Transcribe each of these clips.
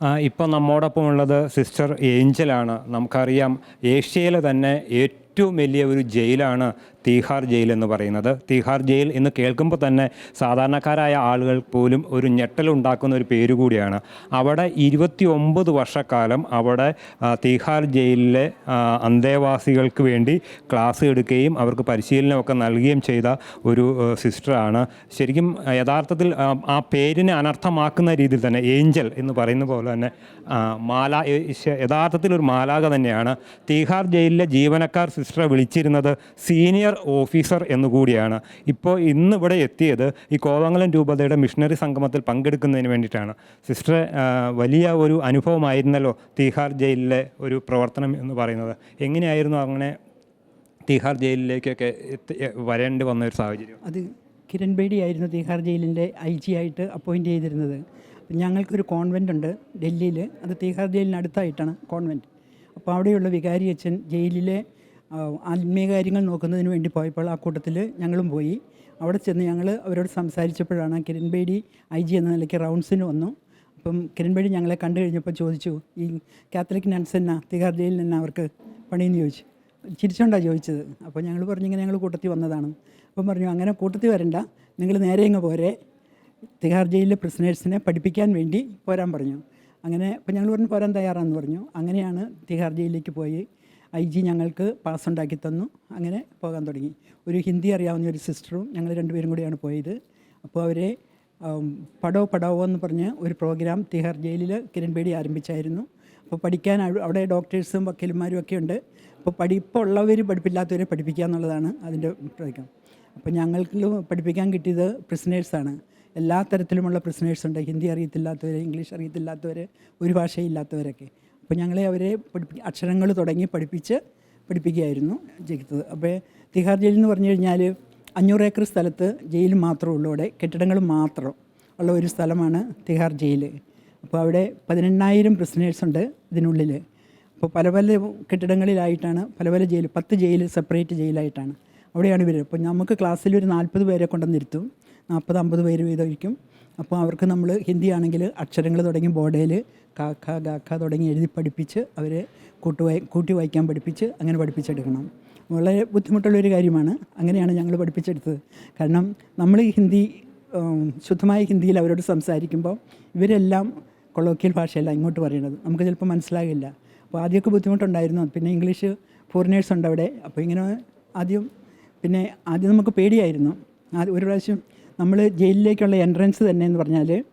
ഇപ്പോൾ നമ്മോടൊപ്പം ഉള്ളത് സിസ്റ്റർ ഏഞ്ചലാണ് നമുക്കറിയാം ഏഷ്യയിലെ തന്നെ ഏറ്റവും വലിയ ഒരു ജയിലാണ് തീഹാർ ജയിൽ എന്ന് പറയുന്നത്. തീഹാർ ജയിൽ എന്ന് കേൾക്കുമ്പോൾ തന്നെ സാധാരണക്കാരായ ആളുകൾ പോലും ഒരു ഞെട്ടലുണ്ടാക്കുന്ന ഒരു പേര് കൂടിയാണ്. അവിടെ ഇരുപത്തി ഒമ്പത് വർഷക്കാലം അവിടെ തീഹാർ ജയിലിലെ അന്തേവാസികൾക്ക് വേണ്ടി ക്ലാസ് എടുക്കുകയും അവർക്ക് പരിശീലനമൊക്കെ നൽകുകയും ചെയ്ത ഒരു സിസ്റ്ററാണ്. ശരിക്കും യഥാർത്ഥത്തിൽ ആ, പേരിനെ അനർത്ഥമാക്കുന്ന രീതിയിൽ തന്നെ ഏഞ്ചൽ എന്ന് പറയുന്ന പോലെ തന്നെ മാല യഥാർത്ഥത്തിൽ ഒരു മാലാക തന്നെയാണ്. തീഹാർ ജയിലിലെ ജീവനക്കാർ സിസ്റ്ററെ വിളിച്ചിരുന്നത് സീനിയർ ഓഫീസർ എന്നുകൂടിയാണ്. ഇപ്പോൾ ഇന്ന് ഇവിടെ എത്തിയത് ഈ കോവങ്ങളം രൂപതയുടെ മിഷണറി സംഗമത്തിൽ പങ്കെടുക്കുന്നതിന് വേണ്ടിയിട്ടാണ്. സിസ്റ്റർ വലിയ ഒരു അനുഭവമായിരുന്നല്ലോ തീഹാർ ജയിലിലെ ഒരു പ്രവർത്തനം എന്ന് പറയുന്നത്. എങ്ങനെയായിരുന്നു അങ്ങനെ തീഹാർ ജയിലിലേക്കൊക്കെ വരേണ്ടി വന്ന ഒരു സാഹചര്യം? അത് കിരൺ ബേഡി ആയിരുന്നു തീഹാർ ജയിലിന്റെ ഐ ജി ആയിട്ട് അപ്പോയിന്റ് ചെയ്തിരുന്നത്. ഞങ്ങൾക്കൊരു കോൺവെന്റ് ഉണ്ട് ഡൽഹിയിൽ. അത് തീഹാർ ജയിലിന് അടുത്തായിട്ടാണ് കോൺവെന്റ് അപ്പോൾ അവിടെയുള്ള വികാരി അച്ഛൻ ജയിലിലെ ആത്മീയ കാര്യങ്ങൾ നോക്കുന്നതിന് വേണ്ടി പോയപ്പോൾ ആ കൂട്ടത്തിൽ ഞങ്ങളും പോയി. അവിടെ ചെന്ന് ഞങ്ങൾ അവരോട് സംസാരിച്ചപ്പോഴാണ് കിരൺ ബേഡി ഐ ജി എന്ന നിലയ്ക്ക് റൗണ്ട്സിന് വന്നു. അപ്പം കിരൺബേഡി ഞങ്ങളെ കണ്ടു കഴിഞ്ഞപ്പോൾ ചോദിച്ചു ഈ കാത്തലിക് നൺസ് എന്ന തിഹാർ ജയിലിൽ നിന്ന് അവർക്ക് പണിയെന്ന് ചോദിച്ചു. ചിരിച്ചോണ്ടാണ് ചോദിച്ചത്. അപ്പോൾ ഞങ്ങൾ പറഞ്ഞു ഇങ്ങനെ ഞങ്ങൾ കൂട്ടത്തിൽ വന്നതാണ്. അപ്പം പറഞ്ഞു അങ്ങനെ കൂട്ടത്തിൽ വരണ്ട നിങ്ങൾ നേരെ ഇങ്ങ് പോരെ. തിഹാർ ജയിലിലെ പ്രിസനേഴ്സിനെ പഠിപ്പിക്കാൻ വേണ്ടി പോരാൻ പറഞ്ഞു. അങ്ങനെ അപ്പോൾ ഞങ്ങൾ പറഞ്ഞു പോരാൻ തയ്യാറാണെന്ന് പറഞ്ഞു. അങ്ങനെയാണ് തിഹാർ ജയിലിലേക്ക് പോയി. ഐ ജി ഞങ്ങൾക്ക് പാസ് ഉണ്ടാക്കി തന്നു. അങ്ങനെ പോകാൻ തുടങ്ങി. ഒരു ഹിന്ദി അറിയാവുന്ന ഒരു സിസ്റ്ററും ഞങ്ങൾ രണ്ടുപേരും കൂടിയാണ് പോയത്. അപ്പോൾ അവരെ പടോ പടവോ എന്ന് പറഞ്ഞ് ഒരു പ്രോഗ്രാം തിഹാർ ജയിലിൽ കിരൺ ബേഡി ആരംഭിച്ചായിരുന്നു. അപ്പോൾ പഠിക്കാൻ അവിടെ ഡോക്ടേഴ്സും വക്കീലന്മാരും ഒക്കെ ഉണ്ട്. അപ്പോൾ പഠിപ്പുള്ളവർ പഠിപ്പില്ലാത്തവരെ പഠിപ്പിക്കുക എന്നുള്ളതാണ് അതിന്റെ പ്രത്യേകം. അപ്പോൾ ഞങ്ങൾക്ക് പഠിപ്പിക്കാൻ കിട്ടിയത് പ്രിസനേഴ്സാണ്. എല്ലാ തരത്തിലുമുള്ള പ്രിസനേഴ്സ് ഉണ്ട് ഹിന്ദി അറിയത്തില്ലാത്തവർ ഇംഗ്ലീഷ് അറിയത്തില്ലാത്തവർ ഒരു ഭാഷയില്ലാത്തവരൊക്കെ. അപ്പോൾ ഞങ്ങളെ അവരെ പഠിപ്പി അക്ഷരങ്ങൾ തുടങ്ങി പഠിപ്പിച്ച് പഠിപ്പിക്കുകയായിരുന്നു ചെയ്തത് അപ്പോൾ തിഹാർ ജയിൽ എന്ന് പറഞ്ഞു കഴിഞ്ഞാൽ അഞ്ഞൂറ് ഏക്കർ സ്ഥലത്ത് ജയിൽ മാത്രമേ ഉള്ളൂ. അവിടെ കെട്ടിടങ്ങൾ മാത്രം ഉള്ള ഒരു സ്ഥലമാണ് തിഹാർ ജയിൽ. അപ്പോൾ അവിടെ പതിനെണ്ണായിരം പ്രിസനേഴ്സ് ഉണ്ട് ഇതിനുള്ളിൽ. അപ്പോൾ പല പല കെട്ടിടങ്ങളിലായിട്ടാണ് പല പല ജയിൽ പത്ത് ജയിൽ സെപ്പറേറ്റ് ജയിലായിട്ടാണ് അവിടെയാണ് ഇവർ അപ്പോൾ നമുക്ക് ക്ലാസ്സിൽ ഒരു നാൽപ്പത് പേരെ കൊണ്ടുവന്നിരുത്തും നാൽപ്പത് അമ്പത് പേര് വീതമായിരിക്കും. അപ്പോൾ അവർക്ക് നമ്മൾ ഹിന്ദിയാണെങ്കിൽ അക്ഷരങ്ങൾ തുടങ്ങി ബോർഡേൽ കാക്ക ഗാക്ക തുടങ്ങി എഴുതി പഠിപ്പിച്ച് അവരെ കൂട്ടി വായി കൂട്ടി വായിക്കാൻ പഠിപ്പിച്ച് അങ്ങനെ പഠിപ്പിച്ചെടുക്കണം. വളരെ ബുദ്ധിമുട്ടുള്ളൊരു കാര്യമാണ്. അങ്ങനെയാണ് ഞങ്ങൾ പഠിപ്പിച്ചെടുത്തത്. കാരണം നമ്മൾ ഈ ഹിന്ദി ശുദ്ധമായ ഹിന്ദിയിൽ അവരോട് സംസാരിക്കുമ്പോൾ ഇവരെല്ലാം കൊളോക്കിയൽ ഭാഷയല്ല ഇങ്ങോട്ട് പറയുന്നത് നമുക്ക് ചിലപ്പോൾ മനസ്സിലാകില്ല. അപ്പോൾ ആദ്യമൊക്കെ ബുദ്ധിമുട്ടുണ്ടായിരുന്നു. പിന്നെ ഇംഗ്ലീഷ് ഫോറിനേഴ്സ് ഉണ്ട് അവിടെ അപ്പോൾ ഇങ്ങനെ ആദ്യം പിന്നെ ആദ്യം നമുക്ക് പേടിയായിരുന്നു. ആദ്യം ഒരു പ്രാവശ്യം നമ്മൾ ജയിലിലേക്കുള്ള എൻട്രൻസ് തന്നെ എന്ന് പറഞ്ഞാൽ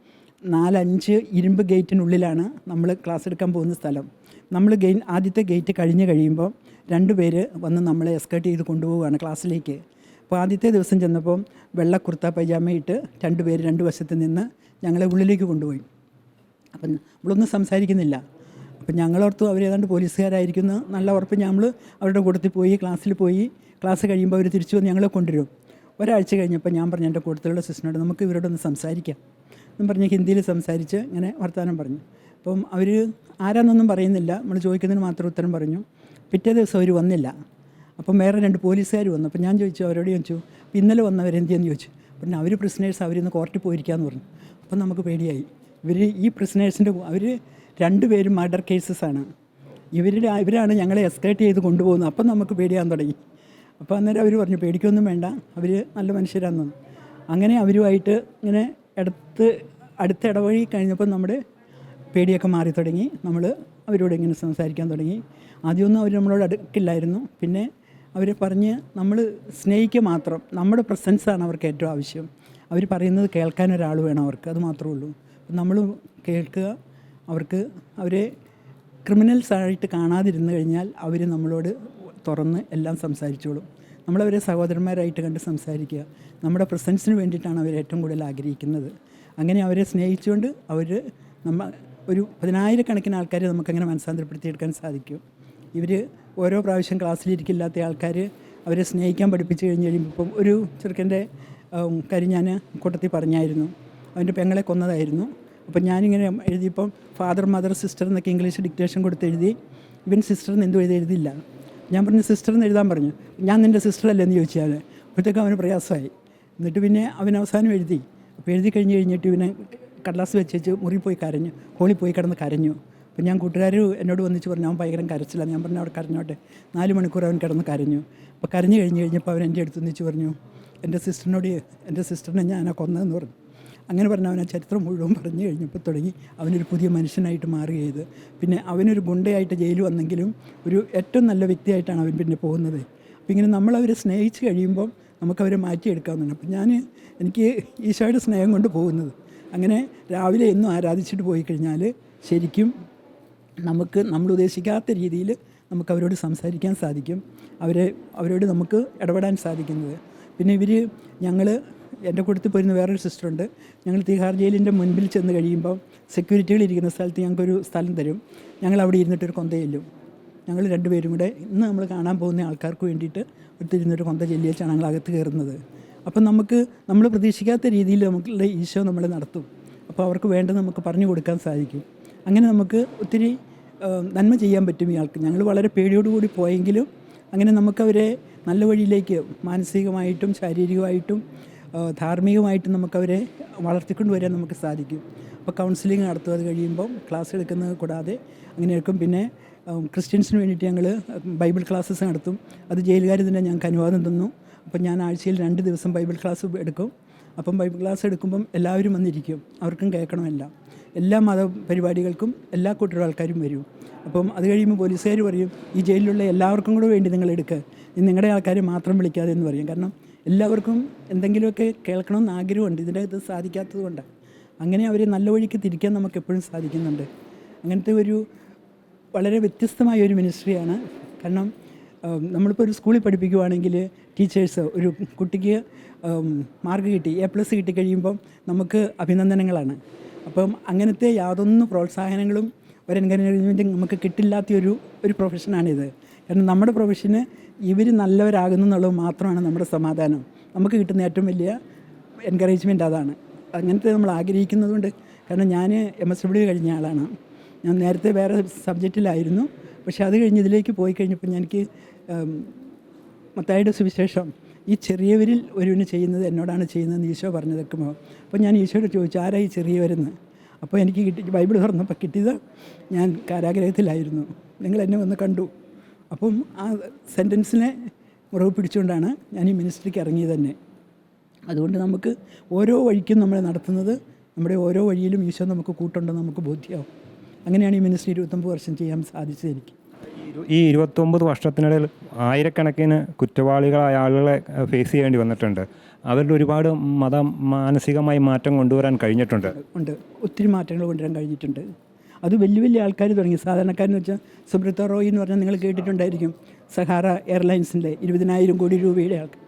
നാലഞ്ച് ഇരുമ്പ് ഗേറ്റിനുള്ളിലാണ് നമ്മൾ ക്ലാസ് എടുക്കാൻ പോകുന്ന സ്ഥലം. നമ്മൾ ഗെയിൻ ആദ്യത്തെ ഗേറ്റ് കഴിഞ്ഞ് കഴിയുമ്പോൾ രണ്ട് പേര് വന്ന് നമ്മളെ എസ്കേർട്ട് ചെയ്ത് കൊണ്ടുപോവുകയാണ് ക്ലാസ്സിലേക്ക് അപ്പോൾ ആദ്യത്തെ ദിവസം ചെന്നപ്പോൾ വെള്ള കുർത്ത പൈജാമ ഇട്ട് രണ്ട് പേര് രണ്ട് വശത്ത് നിന്ന് ഞങ്ങളെ ഉള്ളിലേക്ക് കൊണ്ടുപോയി. അപ്പം നമ്മളൊന്നും സംസാരിക്കുന്നില്ല. അപ്പം ഞങ്ങളോർത്തു അവർ ഏതാണ്ട് പോലീസുകാരായിരിക്കുന്നു നല്ല ഉറപ്പ് ഞങ്ങൾ അവരുടെ കൂട്ടത്തിൽ പോയി ക്ലാസ്സിൽ പോയി. ക്ലാസ് കഴിയുമ്പോൾ അവർ തിരിച്ചു വന്ന് ഞങ്ങളെ കൊണ്ടുവരും. ഒരാഴ്ച കഴിഞ്ഞപ്പോൾ ഞാൻ പറഞ്ഞു എന്റെ കൂട്ടത്തിലുള്ള സിസ്റ്ററിനോട് നമുക്ക് ഇവരോടൊന്ന് സംസാരിക്കാം. എന്നും പറഞ്ഞ് ഹിന്ദിയിൽ സംസാരിച്ച് ഇങ്ങനെ വർത്തമാനം പറഞ്ഞു. അപ്പം അവർ ആരാന്നൊന്നും പറയുന്നില്ല. നമ്മൾ ചോദിക്കുന്നതിന് മാത്രം ഉത്തരം പറഞ്ഞു. പിറ്റേ ദിവസം അവർ വന്നില്ല. അപ്പം വേറെ രണ്ട് പോലീസുകാർ വന്നു. അപ്പം ഞാൻ ചോദിച്ചു അവരോട് ചോദിച്ചു അപ്പം ഇന്നലെ വന്നവരെന്തിയെന്ന് ചോദിച്ചു. പിന്നെ അവർ പ്രിസനേഴ്സ് അവരിന്ന് കോർട്ടിൽ പോയിരിക്കാമെന്ന് പറഞ്ഞു. അപ്പം നമുക്ക് പേടിയായി. ഇവർ ഈ പ്രിസനേഴ്സിന്റെ അവർ രണ്ടുപേരും മർഡർ കേസസ് ആണ്. ഇവരുടെ ഇവരാണ് ഞങ്ങളെ എസ്കേറ്റ് ചെയ്ത് കൊണ്ടുപോകുന്നത്. അപ്പം നമുക്ക് പേടിയാൻ തുടങ്ങി. അപ്പോൾ അന്നേരം അവർ പറഞ്ഞു പേടിക്കൊന്നും വേണ്ട അവർ നല്ല മനുഷ്യരാണെന്ന് അങ്ങനെ അവരുമായിട്ട് ഇങ്ങനെ അടുത്ത് അടുത്ത ഇടവഴി കഴിഞ്ഞപ്പോൾ നമ്മുടെ പേടിയൊക്കെ മാറി തുടങ്ങി. നമ്മൾ അവരോട് ഇങ്ങനെ സംസാരിക്കാൻ തുടങ്ങി. ആദ്യമൊന്നും അവർ നമ്മളോട് അടുക്കില്ലായിരുന്നു. പിന്നെ അവർ പറഞ്ഞ് നമ്മൾ സ്നേഹിക്കുക മാത്രം നമ്മുടെ പ്രസൻസാണ് അവർക്ക് ഏറ്റവും ആവശ്യം. അവർ പറയുന്നത് കേൾക്കാൻ ഒരാൾ വേണം അവർക്ക് അത് മാത്രമേ ഉള്ളൂ. നമ്മൾ കേൾക്കുക അവർക്ക് അവരെ ക്രിമിനൽസ് ആയിട്ട് കാണാതിരുന്നു കഴിഞ്ഞാൽ അവർ നമ്മളോട് തുറന്ന് എല്ലാം സംസാരിച്ചോളും. നമ്മളവരെ സഹോദരന്മാരായിട്ട് കണ്ട് സംസാരിക്കുക. നമ്മുടെ പ്രസൻസിന് വേണ്ടിയിട്ടാണ് അവർ ഏറ്റവും കൂടുതൽ ആഗ്രഹിക്കുന്നത്. അങ്ങനെ അവരെ സ്നേഹിച്ചുകൊണ്ട് അവർ നമ്മ ഒരു പതിനായിരക്കണക്കിന് ആൾക്കാരെ നമുക്കങ്ങനെ മനസ്സാന്തരപ്പെടുത്തിയെടുക്കാൻ സാധിക്കും. ഇവർ ഓരോ പ്രാവശ്യം ക്ലാസ്സിലിരിക്കില്ലാത്ത ആൾക്കാർ അവരെ സ്നേഹിക്കാൻ പഠിപ്പിച്ചു കഴിഞ്ഞ് കഴിയുമ്പോൾ ഇപ്പം ഒരു ചെറുക്കന്റെ കാര്യം ഞാൻ കൂട്ടത്തിൽ പറഞ്ഞായിരുന്നു. അവന്റെ പെങ്ങളെ കൊന്നതായിരുന്നു. അപ്പം ഞാനിങ്ങനെ എഴുതിയപ്പം ഫാദർ മദർ സിസ്റ്റർ എന്നൊക്കെ ഇംഗ്ലീഷ് ഡിക്റ്റേഷൻ കൊടുത്ത് എഴുതി ഇവൻ സിസ്റ്റർ എന്ന് എഴുതി എഴുതില്ല ഞാൻ പറഞ്ഞു സിസ്റ്റർ എന്ന് എഴുതാൻ പറഞ്ഞു. ഞാൻ നിന്റെ സിസ്റ്റർ അല്ലേ? എന്ന് ചോദിച്ചാൽ അപ്പോഴത്തേക്കും അവന് പ്രയാസമായി. എന്നിട്ട് പിന്നെ അവൻ അവസാനം എഴുതി. അപ്പോൾ എഴുതി കഴിഞ്ഞ് കഴിഞ്ഞിട്ട് ഇവനെ കടലാസ് വെച്ച് വെച്ച് മുറി പോയി കരഞ്ഞു. ഹോളിൽ പോയി കിടന്ന് കരഞ്ഞു. അപ്പം ഞാൻ കൂട്ടുകാർ എന്നോട് വന്നിച്ച് പറഞ്ഞു അവൻ ഭയങ്കര കരച്ചില്ല ഞാൻ പറഞ്ഞു അവിടെ കരഞ്ഞോട്ടെ. നാല് മണിക്കൂർ അവൻ കിടന്ന് കരഞ്ഞു. അപ്പോൾ കരഞ്ഞു കഴിഞ്ഞ് കഴിഞ്ഞപ്പോൾ അവൻ എന്റെ അടുത്ത് നിന്നിച്ച് പറഞ്ഞു എന്റെ സിസ്റ്ററിനോട് എന്റെ സിസ്റ്ററിനെ ഞാൻ കൊന്നതെന്ന് പറഞ്ഞു. അങ്ങനെ പറഞ്ഞ അവൻ ആ ചരിത്രം മുഴുവൻ പറഞ്ഞു കഴിഞ്ഞപ്പോൾ തുടങ്ങി. അവനൊരു പുതിയ മനുഷ്യനായിട്ട് മാറുകയത് പിന്നെ അവനൊരു ഗുണ്ടയായിട്ട് ജയിൽ വന്നെങ്കിലും ഒരു ഏറ്റവും നല്ല വ്യക്തിയായിട്ടാണ് അവൻ പിന്നെ പോകുന്നത്. അപ്പം ഇങ്ങനെ നമ്മളവരെ സ്നേഹിച്ച് കഴിയുമ്പോൾ നമുക്കവരെ മാറ്റിയെടുക്കാവുന്നതാണ്. അപ്പം ഞാൻ എനിക്ക് ഈശോയുടെ സ്നേഹം കൊണ്ട് പോകുന്നത്. അങ്ങനെ രാവിലെ എന്നും ആരാധിച്ചിട്ട് പോയി കഴിഞ്ഞാൽ ശരിക്കും നമുക്ക് നമ്മൾ ഉദ്ദേശിക്കാത്ത രീതിയിൽ നമുക്ക് അവരോട് സംസാരിക്കാൻ സാധിക്കും. അവരെ അവരോട് നമുക്ക് ഇടപെടാൻ സാധിക്കുന്നത്. പിന്നെ ഇവർ ഞങ്ങൾ എന്റെ കൂട്ടത്തിൽ പോയിരുന്ന വേറൊരു സിസ്റ്ററുണ്ട്. ഞങ്ങൾ തിഹാർ ജയിലിന്റെ മുൻപിൽ ചെന്ന് കഴിയുമ്പോൾ സെക്യൂരിറ്റികൾ ഇരിക്കുന്ന സ്ഥലത്ത് ഞങ്ങൾക്കൊരു സ്ഥലം തരും. ഞങ്ങൾ അവിടെ ഇരുന്നിട്ടൊരു കൊന്ത ചെല്ലും. ഞങ്ങൾ രണ്ടുപേരും കൂടെ ഇന്ന് നമ്മൾ കാണാൻ പോകുന്ന ആൾക്കാർക്ക് വേണ്ടിയിട്ട് ഒത്തിരുന്നൊരു കൊന്ത ചെല്ലിയേച്ചാണ് ഞങ്ങൾ അകത്ത് കയറുന്നത്. അപ്പം നമുക്ക് നമ്മൾ പ്രതീക്ഷിക്കാത്ത രീതിയിൽ നമുക്കുള്ള ഈശോ നമ്മളെ നടത്തും. അപ്പോൾ അവർക്ക് വേണ്ടത് നമുക്ക് പറഞ്ഞു കൊടുക്കാൻ സാധിക്കും. അങ്ങനെ നമുക്ക് ഒത്തിരി നന്മ ചെയ്യാൻ പറ്റും ഇയാൾക്ക്. ഞങ്ങൾ വളരെ പേടിയോടുകൂടി പോയെങ്കിലും അങ്ങനെ നമുക്കവരെ നല്ല വഴിയിലേക്ക് മാനസികമായിട്ടും ശാരീരികമായിട്ടും ധാർമ്മികമായിട്ടും നമുക്കവരെ വളർത്തിക്കൊണ്ട് വരാൻ നമുക്ക് സാധിക്കും. അപ്പോൾ കൗൺസിലിംഗ് നടത്തും അത് കഴിയുമ്പം ക്ലാസ് എടുക്കുന്നത് കൂടാതെ അങ്ങനെ എടുക്കും പിന്നെ ക്രിസ്ത്യൻസിന് വേണ്ടിയിട്ട് ഞങ്ങൾ ബൈബിൾ ക്ലാസ്സസ് നടത്തും. അത് ജയിലുകാർ തന്നെ ഞങ്ങൾക്ക് അനുവാദം തന്നു. അപ്പം ഞാൻ ആഴ്ചയിൽ രണ്ട് ദിവസം ബൈബിൾ ക്ലാസ് എടുക്കും. അപ്പം ബൈബിൾ ക്ലാസ് എടുക്കുമ്പം എല്ലാവരും വന്നിരിക്കും. അവർക്കും കേൾക്കണമെല്ലാം. എല്ലാ മത പരിപാടികൾക്കും എല്ലാ കൂട്ടരും ആൾക്കാരും വരും. അപ്പം അത് കഴിയുമ്പോൾ പോലീസുകാർ പറയും ഈ ജയിലിലുള്ള എല്ലാവർക്കും കൂടെ വേണ്ടി നിങ്ങൾ എടുക്കുക നിങ്ങളുടെ ആൾക്കാരെ മാത്രം വിളിക്കാതെ എന്ന് പറയും. കാരണം എല്ലാവർക്കും എന്തെങ്കിലുമൊക്കെ കേൾക്കണമെന്ന് ആഗ്രഹമുണ്ട്. ഇതിന്റെ അകത്ത് സാധിക്കാത്തത് കൊണ്ടാണ് അങ്ങനെ അവരെ നല്ല വഴിക്ക് തിരിക്കാൻ നമുക്ക് എപ്പോഴും സാധിക്കുന്നുണ്ട്. അങ്ങനത്തെ ഒരു വളരെ വ്യത്യസ്തമായ ഒരു മിനിസ്ട്രിയാണ്. കാരണം നമ്മളിപ്പോൾ ഒരു സ്കൂളിൽ പഠിപ്പിക്കുവാണെങ്കിൽ ടീച്ചേഴ്സ് ഒരു കുട്ടിക്ക് മാർക്ക് കിട്ടി എ പ്ലസ് കിട്ടിക്കഴിയുമ്പം നമുക്ക് അഭിനന്ദനങ്ങളാണ്. അപ്പം അങ്ങനത്തെ യാതൊന്നും പ്രോത്സാഹനങ്ങളും ഒരു എൻകറേജ്മെന്റും നമുക്ക് കിട്ടില്ലാത്ത ഒരു ഒരു പ്രൊഫഷനാണിത് കാരണം നമ്മുടെ പ്രൊഫഷന് ഇവർ നല്ലവരാകുന്നു എന്നുള്ളത് മാത്രമാണ് നമ്മുടെ സമാധാനം. നമുക്ക് കിട്ടുന്ന ഏറ്റവും വലിയ എൻകറേജ്മെന്റ് അതാണ്. അങ്ങനത്തെ നമ്മൾ ആഗ്രഹിക്കുന്നതുകൊണ്ട് കാരണം ഞാൻ എം എസ് ഡബ്ല്യു കഴിഞ്ഞ ആളാണ്. ഞാൻ നേരത്തെ വേറെ സബ്ജക്റ്റിലായിരുന്നു പക്ഷേ അത് കഴിഞ്ഞ് ഇതിലേക്ക് പോയി കഴിഞ്ഞപ്പോൾ എനിക്ക് മത്തായിയുടെ സുവിശേഷം ഈ ചെറിയവരിൽ ഒരുവിന് ചെയ്യുന്നത് എന്നോടാണ് ചെയ്യുന്നതെന്ന് ഈശോ പറഞ്ഞതൊക്കെ അപ്പോൾ ഞാൻ ഈശോയോട് ചോദിച്ചു ആരാ ഈ ചെറിയവരെന്ന്? അപ്പോൾ എനിക്ക് കിട്ടി ബൈബിൾ തുറന്നപ്പോൾ കിട്ടിയത് ഞാൻ കാരാഗ്രഹത്തിലായിരുന്നു. നിങ്ങൾ എന്നെ വന്ന് കണ്ടു. അപ്പം ആ സെന്റൻസിനെ മുറവ് പിടിച്ചുകൊണ്ടാണ് ഞാൻ ഈ മിനിസ്ട്രിക്ക് ഇറങ്ങിയത് തന്നെ. അതുകൊണ്ട് നമുക്ക് ഓരോ വഴിക്കും നമ്മളെ നടത്തുന്നത് നമ്മുടെ ഓരോ വഴിയിലും ഈശോ നമുക്ക് കൂട്ടുണ്ടെന്ന് നമുക്ക് ബോധ്യമാവും അങ്ങനെയാണ് ഈ മിനിസ്ട്രി ഇരുപത്തൊമ്പത് വർഷം ചെയ്യാൻ സാധിച്ചത് എനിക്ക്. ഈ ഇരുപത്തൊമ്പത് വർഷത്തിനിടയിൽ ആയിരക്കണക്കിന് കുറ്റവാളികളായ ആളുകളെ ഫേസ് ചെയ്യേണ്ടി വന്നിട്ടുണ്ട്. അവരുടെ ഒരുപാട് മത മാനസികമായി മാറ്റം കൊണ്ടുവരാൻ കഴിഞ്ഞിട്ടുണ്ട്. ഉണ്ട്. ഒത്തിരി മാറ്റങ്ങൾ കൊണ്ടുവരാൻ കഴിഞ്ഞിട്ടുണ്ട്. അത് വലിയ വലിയ ആൾക്കാർ തുടങ്ങി. സാധാരണക്കാരെന്ന് വെച്ചാൽ സുബ്രത റോയ് എന്ന് പറഞ്ഞാൽ നിങ്ങൾ കേട്ടിട്ടുണ്ടായിരിക്കും. സഹാറ എയർലൈൻസിന്റെ ഇരുപതിനായിരം കോടി രൂപയുടെ ആൾക്ക്.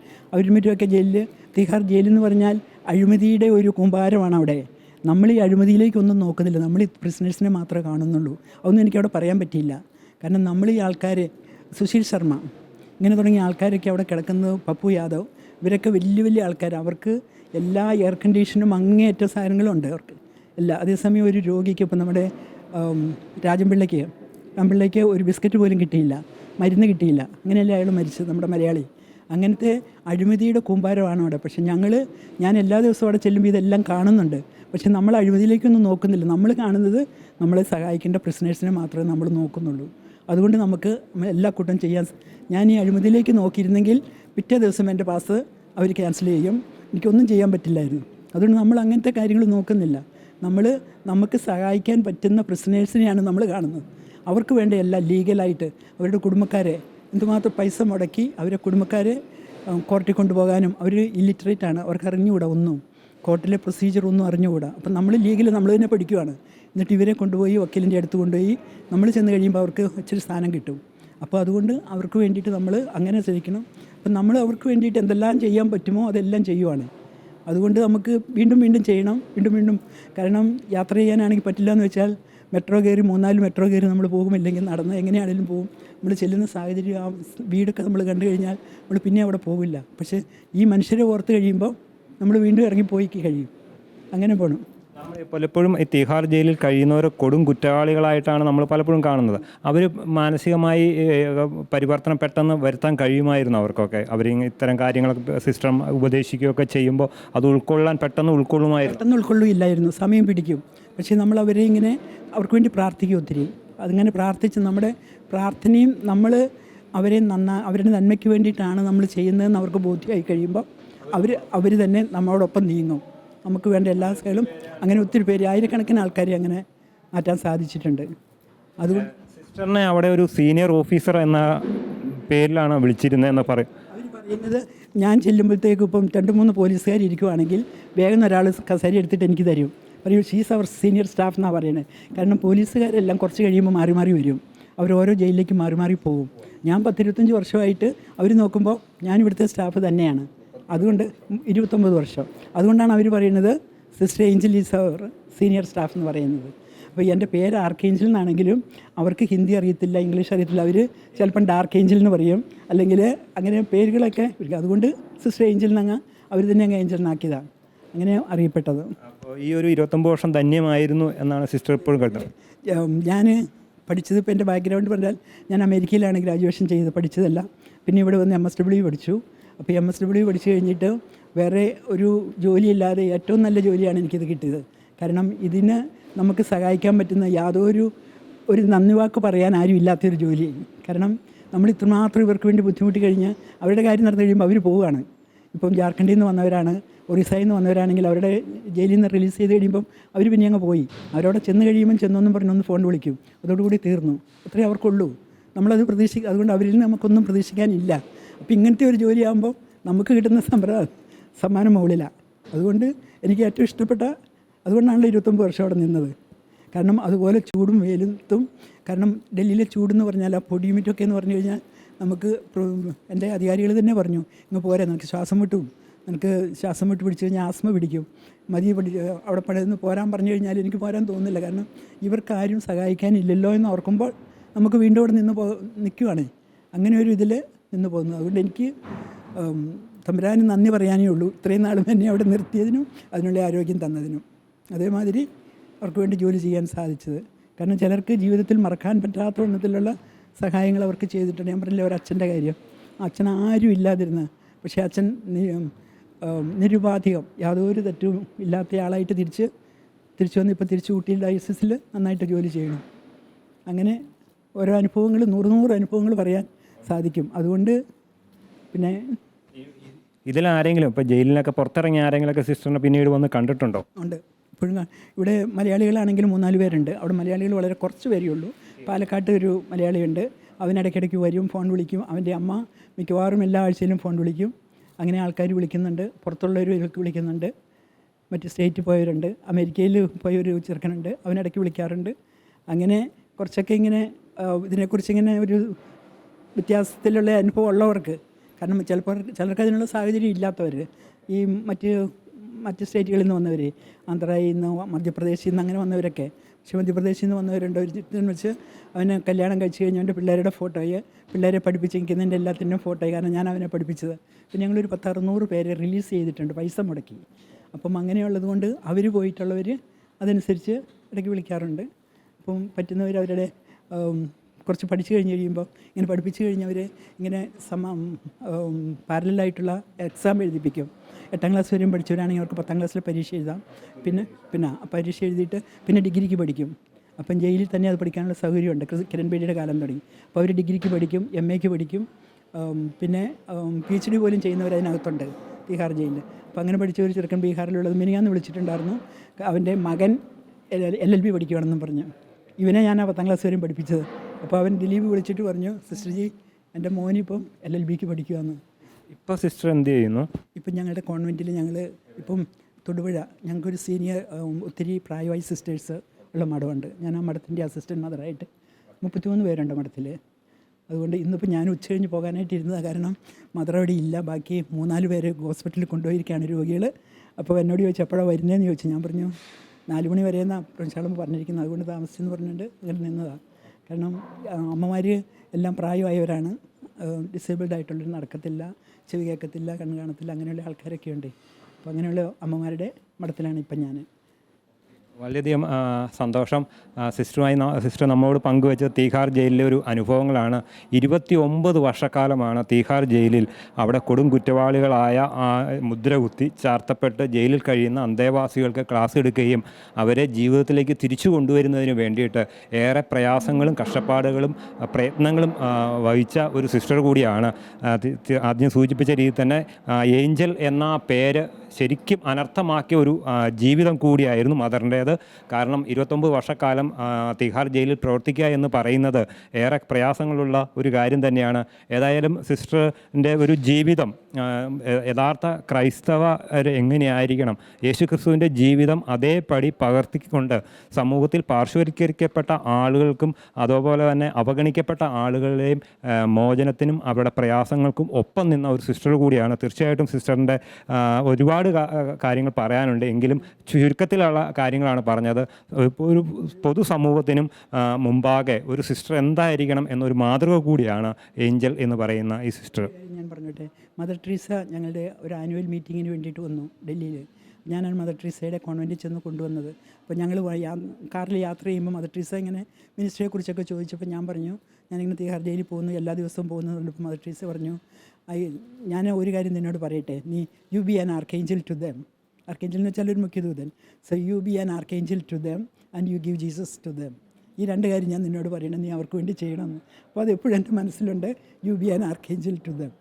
മറ്റുമൊക്കെ ജയിലിൽ തിഹാർ ജയിലെന്ന് പറഞ്ഞാൽ അഴിമതിയുടെ ഒരു കൂമ്പാരമാണ് അവിടെ. നമ്മൾ ഈ അഴിമതിയിലേക്കൊന്നും നോക്കുന്നില്ല. നമ്മൾ ഈ പ്രിസണേഴ്സിനെ മാത്രമേ കാണുന്നുള്ളൂ. അതൊന്നും എനിക്കവിടെ പറയാൻ പറ്റിയില്ല. കാരണം നമ്മൾ ഈ ആൾക്കാർ സുശീൽ ശർമ്മ ഇങ്ങനെ തുടങ്ങിയ ആൾക്കാരൊക്കെ അവിടെ കിടക്കുന്നത് പപ്പു യാദവ് ഇവരൊക്കെ വലിയ വലിയ ആൾക്കാർ അവർക്ക് എല്ലാ എയർ കണ്ടീഷനും അങ്ങേയറ്റ സാധനങ്ങളും ഉണ്ട് അവർക്ക്. എല്ലാ അതേസമയം ഒരു രോഗിക്ക് ഇപ്പം നമ്മുടെ രാജൻപിള്ളയ്ക്ക് രാജൻപിള്ളയ്ക്ക് ഒരു ബിസ്ക്കറ്റ് പോലും കിട്ടിയില്ല മരുന്ന് കിട്ടിയില്ല. അങ്ങനെയല്ലേ അയാൾ മരിച്ചത് നമ്മുടെ മലയാളി. അങ്ങനത്തെ അഴിമതിയുടെ കൂമ്പാരമാണ് അവിടെ. പക്ഷെ ഞങ്ങൾ ഞാൻ എല്ലാ ദിവസവും അവിടെ ചെല്ലുമ്പോൾ ഇതെല്ലാം കാണുന്നുണ്ട്. പക്ഷേ നമ്മൾ അഴിമതിയിലേക്കൊന്നും നോക്കുന്നില്ല. നമ്മൾ കാണുന്നത് നമ്മളെ സഹായിക്കേണ്ട പ്രിസണേഴ്സിനെ മാത്രമേ നമ്മൾ നോക്കുന്നുള്ളൂ. അതുകൊണ്ട് നമുക്ക് എല്ലാ കൂട്ടം ചെയ്യാൻ ഞാൻ ഈ അഴിമതിയിലേക്ക് നോക്കിയിരുന്നെങ്കിൽ പിറ്റേ ദിവസം എന്റെ പാസ് അവർ ക്യാൻസൽ ചെയ്യും. എനിക്കൊന്നും ചെയ്യാൻ പറ്റില്ലായിരുന്നു. അതുകൊണ്ട് നമ്മൾ അങ്ങനത്തെ കാര്യങ്ങൾ നോക്കുന്നില്ല. നമ്മൾ നമുക്ക് സഹായിക്കാൻ പറ്റുന്ന പ്രിസനേഴ്സിനെയാണ് നമ്മൾ കാണുന്നത്. അവർക്ക് വേണ്ട എല്ലാം ലീഗലായിട്ട് അവരുടെ കുടുംബക്കാരെ എന്തുമാത്രം പൈസ മുടക്കി അവരെ കുടുംബക്കാരെ കോർട്ടിൽ കൊണ്ടുപോകാനും അവർ ഇല്ലിറ്ററേറ്റ് ആണ്. അവർക്ക് അറിഞ്ഞുകൂടാ ഒന്നും. കോർട്ടിലെ പ്രൊസീജിയർ ഒന്നും അറിഞ്ഞുകൂടാ. അപ്പം നമ്മൾ ലീഗൽ നമ്മൾ തന്നെ പഠിക്കുവാണ്. എന്നിട്ട് ഇവരെ കൊണ്ടുപോയി വക്കീലിന്റെ അടുത്ത് കൊണ്ടുപോയി നമ്മൾ ചെന്ന് കഴിയുമ്പോൾ അവർക്ക് ഇച്ചിരി സ്ഥാനം കിട്ടും. അപ്പോൾ അതുകൊണ്ട് അവർക്ക് വേണ്ടിയിട്ട് നമ്മൾ അങ്ങനെ ശ്രമിക്കണം അപ്പം നമ്മൾ അവർക്ക് വേണ്ടിയിട്ട് എന്തെല്ലാം ചെയ്യാൻ പറ്റുമോ അതെല്ലാം ചെയ്യുവാണ്. അതുകൊണ്ട് നമുക്ക് വീണ്ടും വീണ്ടും ചെയ്യണം വീണ്ടും വീണ്ടും. കാരണം യാത്ര ചെയ്യാനാണെങ്കിൽ പറ്റില്ല എന്ന് വെച്ചാൽ മെട്രോ കയറി മൂന്നാൽ മെട്രോ കയറി നമ്മൾ പോകും അല്ലെങ്കിൽ നടന്ന് എങ്ങനെയാണെങ്കിലും പോകും. നമ്മൾ ചെല്ലുന്ന സാഹചര്യം ആ വീടൊക്കെ നമ്മൾ കണ്ടു കഴിഞ്ഞാൽ നമ്മൾ പിന്നെ അവിടെ പോകില്ല പക്ഷേ ഈ മനുഷ്യരെ ഓർത്ത് കഴിയുമ്പോൾ നമ്മൾ വീണ്ടും ഇറങ്ങിപ്പോയി കഴിയും. അങ്ങനെ പോകണം പലപ്പോഴും ഈ തിഹാർ ജയിലിൽ കഴിയുന്നവരെ കൊടും കുറ്റവാളികളായിട്ടാണ് നമ്മൾ പലപ്പോഴും കാണുന്നത്. അവർ മാനസികമായി പരിവർത്തനം പെട്ടെന്ന് വരുത്താൻ കഴിയുമായിരുന്നു അവർക്കൊക്കെ. അവർ ഇത്തരം കാര്യങ്ങളൊക്കെ സിസ്റ്റം ഉപദേശിക്കുകയൊക്കെ ചെയ്യുമ്പോൾ അത് ഉൾക്കൊള്ളാൻ പെട്ടെന്ന് ഉൾക്കൊള്ളുമായിരുന്നു. പെട്ടെന്ന് ഉൾക്കൊള്ളില്ലായിരുന്നു സമയം പിടിക്കും. പക്ഷേ നമ്മൾ അവരെ ഇങ്ങനെ അവർക്ക് വേണ്ടി പ്രാർത്ഥിക്കും ഒത്തിരി. അതിങ്ങനെ പ്രാർത്ഥിച്ച് നമ്മുടെ പ്രാർത്ഥനയും നമ്മൾ അവരെ നന്നാ അവരുടെ നന്മയ്ക്ക് വേണ്ടിയിട്ടാണ് നമ്മൾ ചെയ്യുന്നതെന്ന് അവർക്ക് ബോധ്യമായി കഴിയുമ്പോൾ അവർ അവർ തന്നെ നമ്മളോടൊപ്പം നീങ്ങും. നമുക്ക് വേണ്ട എല്ലാ സ്കൈലും അങ്ങനെ ഒത്തിരി പേര് ആയിരക്കണക്കിന് ആൾക്കാരെ അങ്ങനെ മാറ്റാൻ സാധിച്ചിട്ടുണ്ട്. അതുകൊണ്ട് സിസ്റ്ററിനെ അവിടെ ഒരു സീനിയർ ഓഫീസർ എന്ന പേരിലാണ് വിളിച്ചിരുന്നതെന്ന് പറയും പറയുന്നത് ഞാൻ ചെല്ലുമ്പോഴത്തേക്ക് ഇപ്പം രണ്ട് മൂന്ന് പോലീസുകാർ ഇരിക്കുവാണെങ്കിൽ വേഗം ഒരാൾ കസേര എടുത്തിട്ട് എനിക്ക് തരും. പറയൂ ഷീസ് അവർ സീനിയർ സ്റ്റാഫ് എന്നാണ് പറയുന്നത് കാരണം പോലീസുകാരെല്ലാം കുറച്ച് കഴിയുമ്പോൾ മാറി മാറി വരും. അവർ ഓരോ ജയിലിലേക്ക് മാറി മാറി പോകും. ഞാൻ പത്തിരുപത്തഞ്ച് വർഷമായിട്ട് അവർ നോക്കുമ്പോൾ ഞാൻ ഇവിടുത്തെ സ്റ്റാഫ് തന്നെയാണ്. അതുകൊണ്ട് ഇരുപത്തൊമ്പത് വർഷം. അതുകൊണ്ടാണ് അവർ പറയുന്നത് sister Angel is our senior staff എന്ന് പറയുന്നത്. അപ്പോൾ എന്റെ പേര് ആർക്ക് ഏഞ്ചൽ എന്നാണെങ്കിലും അവർക്ക് ഹിന്ദി അറിയത്തില്ല ഇംഗ്ലീഷ് അറിയത്തില്ല. അവർ ചിലപ്പം ഡാർക്ക് ഏഞ്ചൽ എന്ന് പറയും. അല്ലെങ്കിൽ അങ്ങനെ പേരുകളൊക്കെ വിളിക്കും. അതുകൊണ്ട് സിസ്റ്റർ ഏഞ്ചൽ എന്നങ്ങ് അവർ തന്നെ അങ്ങ് ഏഞ്ചൽ എന്നാക്കിയതാണ് അങ്ങനെ അറിയപ്പെട്ടത്. അപ്പോൾ ഈ ഒരു ഇരുപത്തൊമ്പത് വർഷം ധന്യമായിരുന്നു എന്നാണ് സിസ്റ്റർ ഇപ്പോഴും കേട്ടത്. ഞാൻ പഠിച്ചത് ഇപ്പോൾ എന്റെ ബാക്ക്ഗ്രൗണ്ട് പറഞ്ഞാൽ ഞാൻ അമേരിക്കയിലാണ് ഗ്രാജുവേഷൻ ചെയ്ത് പഠിച്ചതല്ല. പിന്നെ ഇവിടെ വന്ന് എം എസ് ഡബ്ല്യു പഠിച്ചു. അപ്പോൾ എം എസ് ഡബ്ല്യു പഠിച്ചു കഴിഞ്ഞിട്ട് വേറെ ഒരു ജോലിയില്ലാതെ ഏറ്റവും നല്ല ജോലിയാണ് എനിക്കിത് കിട്ടിയത്. കാരണം ഇതിന് നമുക്ക് സഹായിക്കാൻ പറ്റുന്ന യാതൊരു ഒരു നന്ദി വാക്ക് പറയാൻ ആരും ഇല്ലാത്തൊരു ജോലി. കാരണം നമ്മൾ ഇത്രമാത്രം ഇവർക്ക് വേണ്ടി ബുദ്ധിമുട്ടി കഴിഞ്ഞ് അവരുടെ കാര്യം നടന്നു കഴിയുമ്പോൾ അവർ പോവുകയാണ്. ഇപ്പം ജാർഖണ്ഡിൽ നിന്ന് വന്നവരാണ് ഒറീസയിൽ നിന്ന് വന്നവരാണെങ്കിൽ അവരുടെ ജയിലിൽ നിന്ന് റിലീസ് ചെയ്ത് കഴിയുമ്പം അവർ പിന്നെ അങ്ങ് പോയി. അവരവിടെ ചെന്ന് കഴിയുമ്പം ചെന്നൊന്നും പറഞ്ഞൊന്ന് ഫോൺ വിളിക്കും. അതോടുകൂടി തീർന്നു. അത്രേ അവർക്കുള്ളൂ. നമ്മളത് പ്രതീക്ഷിക്കുക അതുകൊണ്ട് അവരിൽ നിന്ന് നമുക്കൊന്നും പ്രതീക്ഷിക്കാനില്ല. അപ്പം ഇങ്ങനത്തെ ഒരു ജോലിയാകുമ്പോൾ നമുക്ക് കിട്ടുന്ന സമ്പ്ര സമ്മാനം മുകളിലാണ് അതുകൊണ്ട് എനിക്ക് ഏറ്റവും ഇഷ്ടപ്പെട്ട അതുകൊണ്ടാണല്ലോ ഇരുപത്തൊമ്പത് വർഷം അവിടെ നിന്നത്. കാരണം അതുപോലെ ചൂടും വെയിലത്തും കാരണം ഡൽഹിയിലെ ചൂടെന്ന് പറഞ്ഞാൽ ആ പൊടിയുമിറ്റൊക്കെ എന്ന് പറഞ്ഞു കഴിഞ്ഞാൽ നമുക്ക് എന്റെ അധികാരികൾ തന്നെ പറഞ്ഞു ഇങ്ങ് പോരെ നിനക്ക് ശ്വാസം വിട്ടും നിനക്ക് ശ്വാസം വിട്ട് പിടിച്ചു കഴിഞ്ഞാൽ ആസ്മ പിടിക്കും. മതി പിടി അവിടെ പണിതെന്ന് പോരാൻ പറഞ്ഞു കഴിഞ്ഞാൽ എനിക്ക് പോരാൻ തോന്നുന്നില്ല. കാരണം ഇവർക്ക് ആരും സഹായിക്കാനില്ലല്ലോ എന്ന് ഓർക്കുമ്പോൾ നമുക്ക് വീണ്ടും അവിടെ നിന്ന് പോ നിൽക്കുവാണ്. അങ്ങനെ ഒരു ഇതിൽ നിന്ന് പോകുന്നു അതുകൊണ്ട് എനിക്ക് തമ്പുരാന് നന്ദി പറയാനേ ഉള്ളൂ. ഇത്രയും നാളും എന്നെ അവിടെ നിർത്തിയതിനും അതിനുള്ള ആരോഗ്യം തന്നതിനും. അതേമാതിരി അവർക്ക് വേണ്ടി ജോലി ചെയ്യാൻ സാധിച്ചത്. കാരണം ചിലർക്ക് ജീവിതത്തിൽ മറക്കാൻ പറ്റാത്ത എണ്ണത്തിലുള്ള സഹായങ്ങൾ അവർക്ക് ചെയ്തിട്ടുണ്ട്. ഞാൻ പറഞ്ഞില്ല ഒരു അച്ഛന്റെ കാര്യം. അച്ഛൻ ആരും ഇല്ലാതിരുന്ന പക്ഷേ അച്ഛൻ നിരുപാധികം യാതൊരു തെറ്റും ഇല്ലാത്ത ആളായിട്ട് തിരിച്ച് തിരിച്ചു വന്ന് ഇപ്പോൾ തിരിച്ചു ഊട്ടി ഡയസിസിൽ നന്നായിട്ട് ജോലി ചെയ്യണം. അങ്ങനെ ഓരോ അനുഭവങ്ങൾ നൂറ് നൂറ് അനുഭവങ്ങൾ പറയാൻ സാധിക്കും. അതുകൊണ്ട് പിന്നെ ഇതിലാരെങ്കിലും ഇപ്പോൾ ജയിലിനൊക്കെ പുറത്തിറങ്ങിയ ആരെങ്കിലുമൊക്കെ സിസ്റ്ററിനെ പിന്നീട് വന്ന് കണ്ടിട്ടുണ്ടോ? ഉണ്ട്. ഇപ്പോഴും ഇവിടെ മലയാളികളാണെങ്കിൽ മൂന്നാൽ പേരുണ്ട്. അവിടെ മലയാളികൾ വളരെ കുറച്ച് പേരേ ഉള്ളൂ. പാലക്കാട്ട് ഒരു മലയാളിയുണ്ട്. അവനിടയ്ക്കിടയ്ക്ക് വരും ഫോൺ വിളിക്കും. അവന്റെ അമ്മ മിക്കവാറും എല്ലാ ആഴ്ചയിലും ഫോൺ വിളിക്കും. അങ്ങനെ ആൾക്കാർ വിളിക്കുന്നുണ്ട്. പുറത്തുള്ളവർക്ക് വിളിക്കുന്നുണ്ട്. മറ്റ് സ്റ്റേറ്റ് പോയവരുണ്ട്. അമേരിക്കയിൽ പോയൊരു ചെറുക്കനുണ്ട്. അവനിടയ്ക്ക് വിളിക്കാറുണ്ട്. അങ്ങനെ കുറച്ചൊക്കെ ഇങ്ങനെ ഇതിനെക്കുറിച്ച് ഇങ്ങനെ ഒരു വ്യത്യാസത്തിലുള്ള അനുഭവം ഉള്ളവർക്ക് കാരണം ചിലപ്പോൾ ചിലർക്ക് അതിനുള്ള സാഹചര്യം ഇല്ലാത്തവർ ഈ മറ്റ് മറ്റ് സ്റ്റേറ്റുകളിൽ നിന്ന് വന്നവർ ആന്ധ്രയിൽ നിന്ന് മധ്യപ്രദേശിൽ നിന്ന് അങ്ങനെ വന്നവരൊക്കെ. പക്ഷേ മധ്യപ്രദേശിൽ നിന്ന് വന്നവരുണ്ട്. ഒരു ചിത്രം വെച്ച് അവനെ കല്യാണം കഴിച്ച് കഴിഞ്ഞ് അവന്റെ പിള്ളേരുടെ ഫോട്ടോയെ പിള്ളേരെ പഠിപ്പിച്ചിരിക്കുന്നതിന്റെ എല്ലാത്തിന്റെയും ഫോട്ടോയെ കാരണം ഞാൻ അവനെ പഠിപ്പിച്ചത്. അപ്പം ഞങ്ങളൊരു പത്തറുന്നൂറ് പേരെ റിലീസ് ചെയ്തിട്ടുണ്ട് പൈസ മുടക്കി. അപ്പം അങ്ങനെയുള്ളത് കൊണ്ട് അവർ പോയിട്ടുള്ളവർ അതനുസരിച്ച് ഇടയ്ക്ക് വിളിക്കാറുണ്ട്. അപ്പം പറ്റുന്നവർ അവരുടെ കുറച്ച് പഠിച്ചു കഴിഞ്ഞ് കഴിയുമ്പോൾ ഇങ്ങനെ പഠിപ്പിച്ചു കഴിഞ്ഞവർ ഇങ്ങനെ സമ പാരലായിട്ടുള്ള എക്സാം എഴുതിപ്പിക്കും. എട്ടാം ക്ലാസ് വരെയും പഠിച്ചവരാണെങ്കിൽ അവർക്ക് പത്താം ക്ലാസ്സിൽ പരീക്ഷ എഴുതാം. പിന്നെ പിന്നെ പരീക്ഷ എഴുതിയിട്ട് പിന്നെ ഡിഗ്രിക്ക് പഠിക്കും. അപ്പം ജയിലിൽ തന്നെ അത് പഠിക്കാനുള്ള സൗകര്യമുണ്ട്. കിരൺ ബേഡിയുടെ കാലം തുടങ്ങി. അപ്പോൾ അവർ ഡിഗ്രിക്ക് പഠിക്കും എം എക്ക് പഠിക്കും. പിന്നെ പി എച്ച് ഡി പോലും ചെയ്യുന്നവർ അതിനകത്തുണ്ട് ബീഹാർ ജയിലിൽ അപ്പോൾ അങ്ങനെ പഠിച്ച ഒരു ചെറുക്കൻ ബീഹാറിലുള്ളത് മിനിയാന്ന് വിളിച്ചിട്ടുണ്ടായിരുന്നു. അവന്റെ മകൻ എൽ എൽ ബി പഠിക്കുകയാണെന്നും പറഞ്ഞു. ഇവനെ ഞാൻ ആ പത്താം ക്ലാസ് വരെയും പഠിപ്പിച്ചത്. അപ്പോൾ അവൻ ദിലീപ് വിളിച്ചിട്ട് പറഞ്ഞു സിസ്റ്റർജി എന്റെ മോനിപ്പം എൽ എൽ ബിക്ക് പഠിക്കുകയെന്ന് ഇപ്പോൾ സിസ്റ്റർ എന്ത് ചെയ്യുന്നു? ഇപ്പം ഞങ്ങളുടെ കോൺവെന്റിൽ ഞങ്ങൾ ഇപ്പം തൊടുപുഴ ഞങ്ങൾക്കൊരു സീനിയർ ഒത്തിരി പ്രായമായി സിസ്റ്റേഴ്സ് ഉള്ള മഠമുണ്ട്. ഞാൻ ആ മഠത്തിന്റെ അസിസ്റ്റന്റ് മദറായിട്ട് മുപ്പത്തിമൂന്ന് പേരുണ്ട് മഠത്തിൽ അതുകൊണ്ട് ഇന്നിപ്പോൾ ഞാൻ ഉച്ച കഴിഞ്ഞ് പോകാനായിട്ട് ഇരുന്നത് കാരണം മദർ അവിടെ ഇല്ല. ബാക്കി മൂന്നാൽ പേര് ഹോസ്പിറ്റലിൽ കൊണ്ടുപോയിരിക്കുകയാണ് രോഗികൾ അപ്പോൾ എന്നോട് ചോദിച്ചു എപ്പോഴാണ് വരുന്നതെന്ന് ചോദിച്ചു. ഞാൻ പറഞ്ഞു നാല് മണി വരെയെന്നാണ് പ്രശ്നം പറഞ്ഞിരിക്കുന്നത്. അതുകൊണ്ട് താമസിച്ചെന്ന് പറഞ്ഞിട്ട് അങ്ങനെ നിന്നതാണ് കാരണം അമ്മമാർ എല്ലാം പ്രായമായവരാണ്. ഡിസേബിൾഡ് ആയിട്ടുള്ളവർ നടക്കത്തില്ല ചെവി കേൾക്കത്തില്ല കണ്ണ് കാണത്തില്ല അങ്ങനെയുള്ള ആൾക്കാരൊക്കെ ഉണ്ട് അപ്പോൾ അങ്ങനെയുള്ള അമ്മമാരുടെ മഠത്തിലാണ് ഇപ്പം ഞാൻ വളരെയധികം സന്തോഷം. സിസ്റ്ററുമായി സിസ്റ്റർ നമ്മളോട് പങ്കുവെച്ച തീഹാർ ജയിലിലെ ഒരു അനുഭവങ്ങളാണ്. ഇരുപത്തി ഒമ്പത് വർഷക്കാലമാണ് തീഹാർ ജയിലിൽ അവിടെ കൊടും കുറ്റവാളികളായ ആ, മുദ്ര കുത്തി ചാർത്തപ്പെട്ട് ജയിലിൽ കഴിയുന്ന അന്തേവാസികൾക്ക് ക്ലാസ് എടുക്കുകയും അവരെ ജീവിതത്തിലേക്ക് തിരിച്ചു കൊണ്ടുവരുന്നതിന് വേണ്ടിയിട്ട് ഏറെ പ്രയാസങ്ങളും കഷ്ടപ്പാടുകളും പ്രയത്നങ്ങളും വഹിച്ച ഒരു സിസ്റ്റർ കൂടിയാണ്. ആദ്യം സൂചിപ്പിച്ച രീതിയിൽ തന്നെ ഏഞ്ചൽ എന്ന പേര് ശരിക്കും അനർത്ഥമാക്കിയ ഒരു ജീവിതം കൂടിയായിരുന്നു മദറിന്റേത്. കാരണം ഇരുപത്തൊമ്പത് വർഷക്കാലം തിഹാർ ജയിലിൽ പ്രവർത്തിക്കുക എന്ന് പറയുന്നത് ഏറെ പ്രയാസങ്ങളുള്ള ഒരു കാര്യം തന്നെയാണ്. ഏതായാലും സിസ്റ്ററിന്റെ ഒരു ജീവിതം യഥാർത്ഥ ക്രൈസ്തവ എങ്ങനെയായിരിക്കണം? യേശു ക്രിസ്തുവിന്റെ ജീവിതം അതേപടി പകർത്തിക്കൊണ്ട് സമൂഹത്തിൽ പാർശ്വവൽക്കരിക്കപ്പെട്ട ആളുകൾക്കും അതുപോലെ തന്നെ അവഗണിക്കപ്പെട്ട ആളുകളുടെയും മോചനത്തിനും അവരുടെ പ്രയാസങ്ങൾക്കും ഒപ്പം നിന്ന ഒരു സിസ്റ്റർ കൂടിയാണ്. തീർച്ചയായിട്ടും സിസ്റ്ററിന്റെ ഒരുപാട് കാ- കാര്യങ്ങൾ പറയാനുണ്ട്. എങ്കിലും ചുരുക്കത്തിലുള്ള കാര്യങ്ങളാണ് പറഞ്ഞത്. ഒരു പൊതുസമൂഹത്തിനും മുമ്പാകെ ഒരു സിസ്റ്റർ എന്തായിരിക്കണം എന്നൊരു മാതൃക കൂടിയാണ് ഏഞ്ചൽ എന്ന് പറയുന്ന ഈ സിസ്റ്റർ. ഞാൻ പറഞ്ഞോട്ടെ. മദർ ട്രീസ ഞങ്ങളുടെ ഒരു ആനുവൽ മീറ്റിങ്ങിന് വേണ്ടിയിട്ട് വന്നു ഡൽഹിയിൽ ഞാനാണ് മദർ ട്രീസയുടെ കോൺവെന്റിൽ ചെന്ന് കൊണ്ടുവന്നത്. അപ്പോൾ ഞങ്ങൾ കാറിൽ യാത്ര ചെയ്യുമ്പോൾ മദർ ട്രീസ ഇങ്ങനെ മിനിസ്ട്രിയെക്കുറിച്ചൊക്കെ ചോദിച്ചപ്പോൾ ഞാൻ പറഞ്ഞു ഞാനിങ്ങനെ തീഹാർ ജയിലിൽ പോകുന്നു എല്ലാ ദിവസവും പോകുന്നതുകൊണ്ട് മദർ ട്രീസ പറഞ്ഞു. ഐ ഞാൻ ഒരു കാര്യം നിന്നോട് പറയട്ടെ? നീ you be an archangel to them. Archangel എന്ന് വെച്ചാൽ ഒരു മുഖ്യദൂതൻ. So you be an archangel to them and you give Jesus to them ഈ രണ്ട് കാര്യം ഞാൻ നിന്നോട് പറയണം. നീ അവർക്ക് വേണ്ടി ചെയ്യണമെന്ന്. അപ്പോൾ അത് എപ്പോഴും എന്റെ മനസ്സിലുണ്ട്. You be an archangel to them.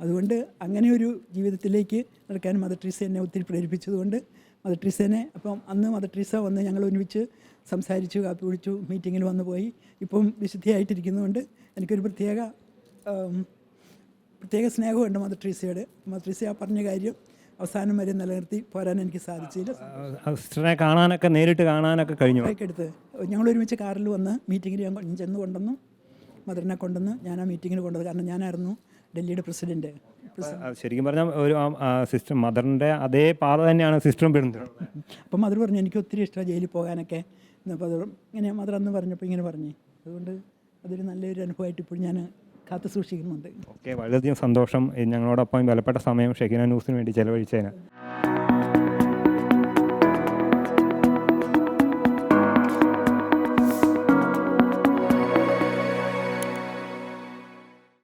അതുകൊണ്ട് അങ്ങനെ ഒരു ജീവിതത്തിലേക്ക് നടക്കാൻ മദർ ട്രീസ എന്നെ ഒത്തിരി പ്രേരിപ്പിച്ചതുകൊണ്ട് മദർ ട്രീസേനെ അപ്പം അന്ന് മദർ ട്രീസ വന്ന് ഞങ്ങൾ ഒരുമിച്ച് സംസാരിച്ചു കാപ്പി കുടിച്ചു മീറ്റിങ്ങിൽ വന്നു പോയി. ഇപ്പം വിശുദ്ധിയായിട്ടിരിക്കുന്നതുകൊണ്ട് എനിക്കൊരു പ്രത്യേക പ്രത്യേക സ്നേഹമുണ്ട് മദർ ട്രീസയോട് മദർ ട്രീസ ആ പറഞ്ഞ കാര്യം അവസാനം വരെ നിലനിർത്തി പോരാൻ എനിക്ക് സാധിച്ചില്ല. സിസ്റ്ററിനെ കാണാനൊക്കെ നേരിട്ട് കാണാനൊക്കെ കഴിഞ്ഞു? എടുത്ത് ഞങ്ങൾ ഒരുമിച്ച് കാറിൽ വന്ന് മീറ്റിങ്ങിൽ ഞാൻ ചെന്ന് കൊണ്ടുവന്നു. മദറിനെ കൊണ്ടുവന്ന് ഞാൻ ആ മീറ്റിങ്ങിന് കൊണ്ടത് കാരണം ഞാനായിരുന്നു ഡൽഹിയുടെ പ്രസിഡന്റ് അത് ശരിക്കും പറഞ്ഞാൽ ഒരു സിസ്റ്റർ മദറിന്റെ അതേ പാത തന്നെയാണ് സിസ്റ്ററും പെടുന്നത്. അപ്പം മദർ പറഞ്ഞു എനിക്ക് ഒത്തിരി ഇഷ്ടമാണ് ജയിലിൽ പോകാനൊക്കെ. അപ്പോൾ അത് ഇങ്ങനെ മദർ അന്ന് പറഞ്ഞപ്പോൾ ഇങ്ങനെ പറഞ്ഞു. അതുകൊണ്ട് അതൊരു നല്ലൊരു അനുഭവമായിട്ട് ഇപ്പോൾ ഞാൻ കാത്തു സൂക്ഷിക്കുന്നുണ്ട്. ഓക്കെ വളരെയധികം സന്തോഷം. ഞങ്ങളോടൊപ്പം വിലപ്പെട്ട സമയം ഷെക്കിന ന്യൂസിന് വേണ്ടി ചെലവഴിച്ചതിന്.